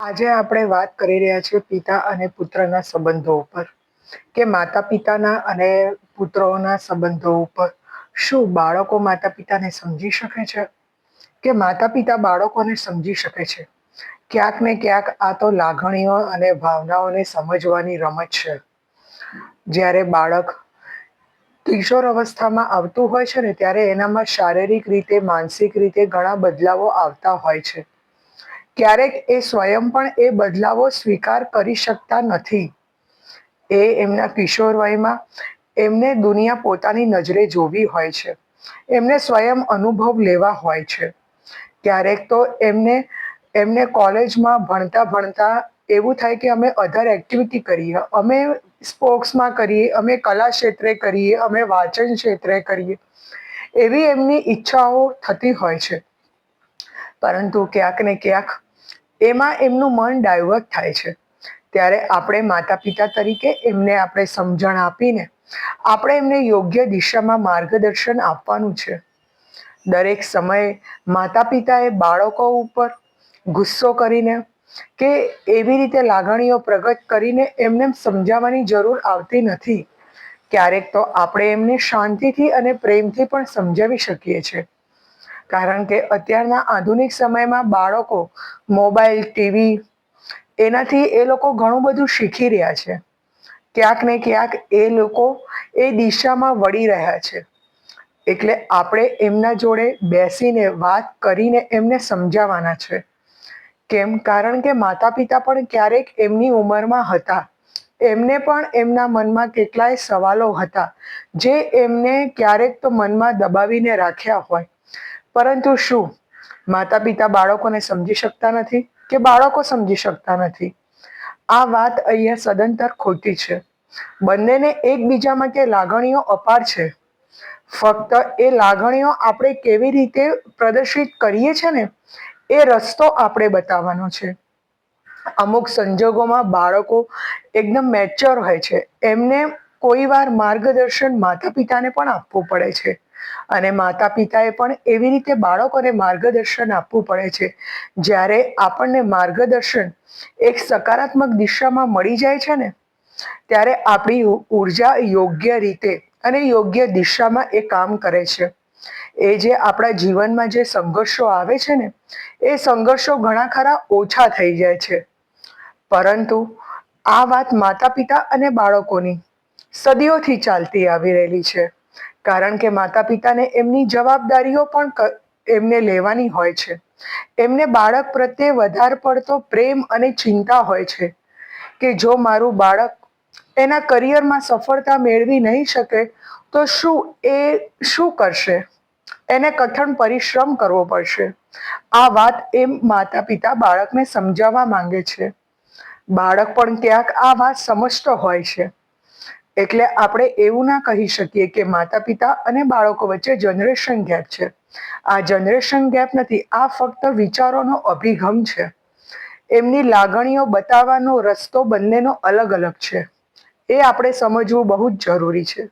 આજે આપણે વાત કરી રહ્યા છીએ પિતા અને પુત્રના સંબંધો ઉપર કે માતા પિતાના અને પુત્રોના સંબંધો ઉપર. શું બાળકો માતા પિતાને સમજી શકે છે? કે માતા પિતા બાળકોને સમજી શકે છે? ક્યાંક ને ક્યાંક આ તો લાગણીઓ અને ભાવનાઓને સમજવાની રમત છે. જ્યારે બાળક કિશોર અવસ્થામાં આવતું હોય છે ને ત્યારે એનામાં શારીરિક રીતે, માનસિક રીતે ઘણા બદલાવો આવતા હોય છે. ક્યારેક એ સ્વયં પણ એ બદલાવો સ્વીકાર કરી શકતા નથી. એ એમના કિશોર વયમાં એમને દુનિયા પોતાની નજરે જોવી હોય છે. એમને સ્વયં અનુભવ લેવા હોય છે. ક્યારેક તો એમને એમને કોલેજમાં ભણતા ભણતા એવું થાય કે અમે અધર એક્ટિવિટી કરીએ, અમે સ્પોર્ટ્સમાં કરીએ, અમે કલા ક્ષેત્રે કરીએ, અમે વાંચન ક્ષેત્રે કરીએ, એવી એમની ઈચ્છાઓ થતી હોય છે. પરંતુ ક્યાંક ને ક્યાંક એમાં એમનું મન ડાયવર્ટ થાય છે. ત્યારે આપણે માતા પિતા તરીકે એમને આપણે સમજણ આપીને આપણે એમને યોગ્ય દિશામાં માર્ગદર્શન આપવાનું છે. દરેક સમયે માતા પિતાએ બાળકો ઉપર ગુસ્સો કરીને કે એવી રીતે લાગણીઓ પ્રગટ કરીને એમને સમજાવવાની જરૂર આવતી નથી. ક્યારેક તો આપણે એમને શાંતિથી અને પ્રેમથી પણ સમજાવી શકીએ છીએ. કારણ કે અત્યારના આધુનિક સમયમાં બાળકો મોબાઈલ, ટીવી, એનાથી એ લોકો ઘણું બધું શીખી રહ્યા છે. ક્યાંક ને ક્યાંક એ લોકો એ દિશામાં વળી રહ્યા છે. એટલે આપણે એમના જોડે બેસીને વાત કરીને એમને સમજાવવાના છે. કેમ? કારણ કે માતા પિતા પણ ક્યારેક એમની ઉંમરમાં હતા. એમને પણ એમના મનમાં કેટલાય સવાલો હતા, જે એમને ક્યારેક તો મનમાં દબાવીને રાખ્યા હોય. પરંતુ શું? માતા પિતા બાળકોને સમજી શકતા નથી કે બાળકો સમજી શકતા નથી. આ વાત અહીંયા સદંતર ખોટી છે. બંનેને એકબીજા માટે લાગણીઓ અપાર છે. ફક્ત એ લાગણીઓ આપણે કેવી રીતે પ્રદર્શિત કરીએ છીએ ને, એ રસ્તો આપણે બતાવવાનો છે. અમુક સંજોગોમાં બાળકો એકદમ મેચ્યોર હોય છે. એમને કોઈ વાર માર્ગદર્શન માતા પિતાને પણ આપવું પડે છે. અને માતા પિતાએ પણ એવી રીતે બાળકોને માર્ગદર્શન આપવું પડે છે. જ્યારે આપણને માર્ગદર્શન એક સકારાત્મક દિશામાં મળી જાય છે ને, ત્યારે આપણી ઊર્જા યોગ્ય રીતે અને યોગ્ય દિશામાં એ કામ કરે છે. એ જે આપણા જીવનમાં જે સંઘર્ષો આવે છે ને, એ સંઘર્ષો ઘણા ખરા ઓછા થઈ જાય છે. પરંતુ આ વાત માતા પિતા અને બાળકોની સદીઓથી ચાલતી આવી રહેલી છે. કારણ કે માતા પિતાને એમની જવાબદારીઓ પણ એમને લેવાની હોય છે. એમને બાળક પ્રત્યે વધારે પડતો પ્રેમ અને ચિંતા હોય છે કે જો મારું બાળક એના કરિયરમાં સફળતા મેળવી નહીં શકે, તો શું એ શું કરશે? એને કઠણ પરિશ્રમ કરવો પડશે. આ વાત એમ માતા પિતા બાળકને સમજાવવા માંગે છે. બાળક પણ ક્યાંક આ વાત સમજતો હોય છે. એટલે આપણે એવું ના કહી શકીએ કે માતા પિતા અને બાળકો વચ્ચે જનરેશન ગેપ છે. આ જનરેશન ગેપ નથી, આ ફક્ત વિચારોનો અભિગમ છે. એમની લાગણીઓ બતાવવાનો રસ્તો બંનેનો અલગ અલગ છે. એ આપણે સમજવું બહુ જ જરૂરી છે.